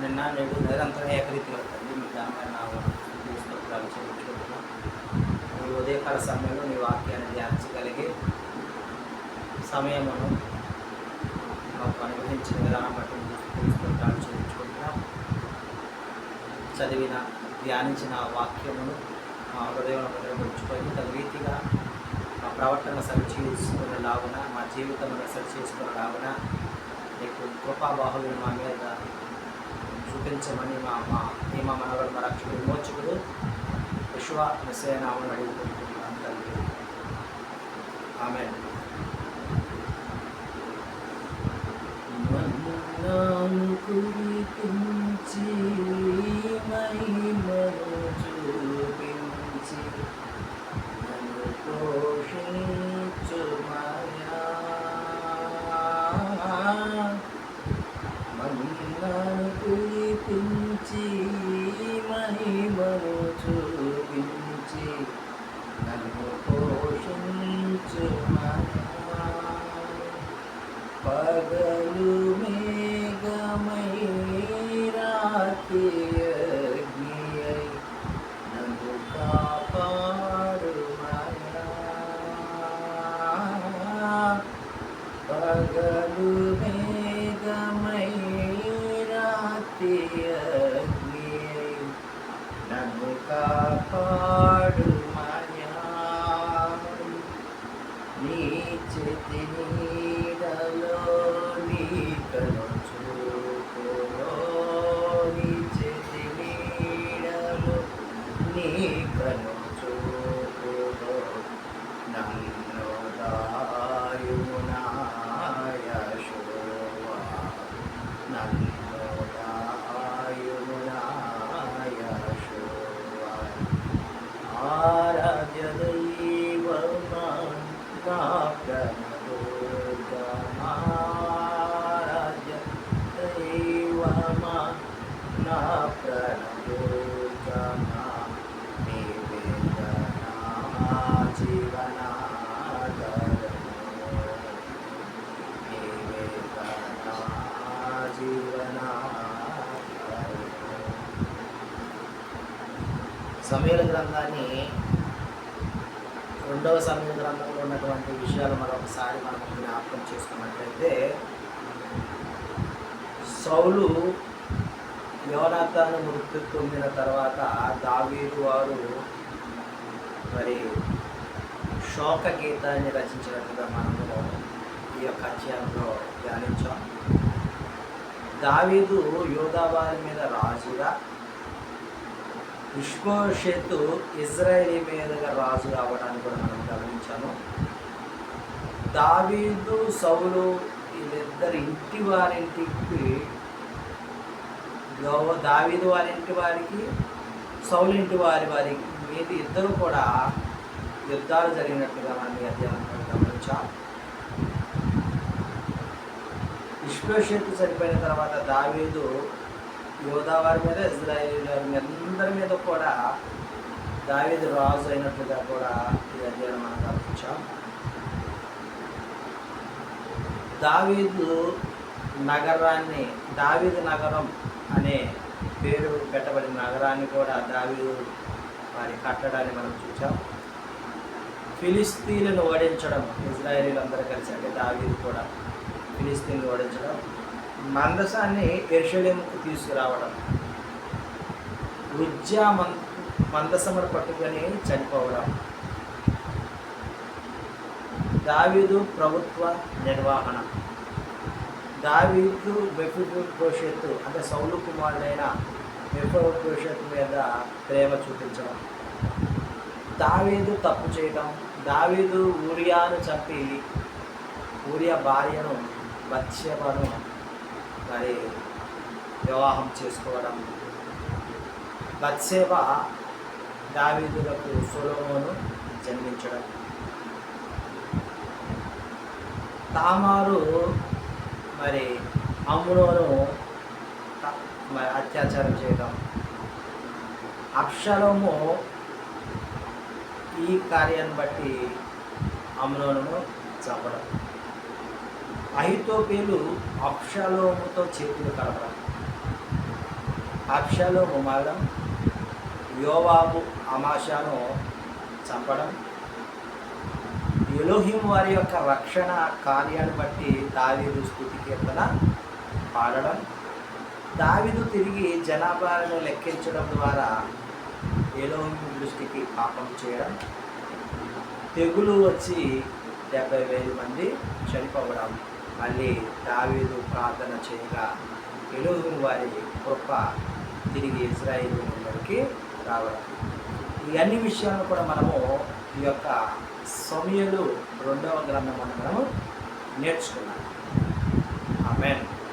నిన్న నేడు నిరంతరం ఏకరీతిగా ఉంటుంది మీ ఘనమైన నామమున స్తోత్రాలు చెల్లించుకుంటున్నాం ఈ ఉదయకాల సమయంలో మీ వాక్యాన్ని ధ్యానించగలిగే సమయమును మాకు అనుగ్రహించిన విధానం బట్టి స్తోత్రాలు చెల్లించుకుంటున్నాం చదివిన ధ్యానించిన వాక్యమును మా హృదయంలో ఉంచుకొని తన రీతిగా మా ప్రవర్తన సరి చేసుకునేలాగున మా జీవితంలో సరి చేసుకునేలాగున నీకు కృపాబాహువులు మా మీద చూపించమని మా మా ఈ మా మనవడు మా రక్షకుడు విమోచకుడు విశ్వ నిశ్చయనామని అడుగుకుంటున్నాను తండ్రి ఆమె మన్నాను కురిపించి మహిమను చూపించి మన్నాను కురిపించి మహిమను చూపించి నన్ను పోషించుమయా పగలు మేఘమై రాత్రి అగ్నియై నన్ను కాపాడుమయా పగలు మేఘమై రాత్రి అగ్నియై నన్ను కాపాడుమయా నీ చేతి నీడలో నీ కను చూపులో నీ చేతి నీడలో నీ కను చూపులో నన్ను సమయల గ్రంథాన్ని రెండవ సమయ గ్రంథంలో ఉన్నటువంటి విషయాలు మరొకసారి మనం జ్ఞాపకం చేసుకున్నట్లయితే సౌలు యోనాథాను మృతి పొందిన తర్వాత దావీదు వారు మరి శోక గీతాన్ని రచించినట్టుగా మనము ఈ యొక్క అధ్యాయంలో ధ్యానించాం. దావీదు యోధావారి మీద రాజుగా విశ్వషత్తు ఇజ్రాయేలీ మీదుగా రాజు కావడానికి కూడా మనం గమనించాము. దావీదు సౌలు వీళ్ళిద్దరు ఇంటి వారింటికి గౌ- దావీదు వారింటి వారికి సౌలు ఇంటి వారి వారికి మీద ఇద్దరు కూడా యుద్ధాలు జరిగినట్టుగా మనం అధ్యయనం గమనించాం. విశ్వషత్తు చనిపోయిన తర్వాత దావీదు యోధావారి మీద ఇజ్రాయిల్ మీద అందరి మీద కూడా దావీదు రాజు అయినట్లుగా కూడా ఈ అధ్యయనం మనం గమనించాం. దావీదు నగరాన్ని దావీదు నగరం అనే పేరు పెట్టబడిన నగరాన్ని కూడా దావీదు వారి కట్టడాన్ని మనం చూసాం ఫిలిస్తీన్లను ఓడించడం ఇజ్రాయేలీలు అందరూ కలిసి అంటే దావీదు కూడా ఫిలిస్తీన్లు ఓడించడం. మందసాన్ని ఎరుషలేముకు తీసుకురావడం. ఉజ్జా మం మందసమును పట్టుకొని చనిపోవడం. దావీదు ప్రభుత్వ నిర్వహణ. దావీదు భవిష్యత్తు అంటే సౌలు కుమారుడైన భవిష్యత్తు మీద ప్రేమ చూపించడం. దావీదు తప్పు చేయడం దావీదు ఊరియాను చంపి ఊరియా భార్యను బత్స్యమను మరి వివాహం చేసుకోవడం. బత్సేవ దావీదులకు సులభమును జన్మించడం. తామారు మరి అమ్ములోను మరి అత్యాచారం చేయడం అక్షరము ఈ కార్యాన్ని బట్టి అమ్ములోను చంపడం. అహితోపేలు అప్షలోముతో చేతులు కలపడం. అక్షలోము మరణం యోవాబు అమాషాను చంపడం. ఎలోహిం వారి యొక్క రక్షణ కార్యాన్ని బట్టి దావీదు స్థుతి కీర్తన పాడడం. దావీదు తిరిగి జనాభాలను లెక్కించడం ద్వారా ఎలోహిం దృష్టికి పాపం చేయడం. తెగులు వచ్చి డెబ్బై వేల మంది చనిపోవడం. మళ్ళీ దావీదు ప్రార్థన చేయగా ఎలుగురు వారి గొప్ప తిరిగి ఇజ్రాయిల్ ముందరికి రావడం. ఈ అన్ని విషయాలను కూడా మనము ఈ యొక్క సమయలు రెండవ గ్రంథం మనము నేర్చుకున్నాం. ఆమెన్.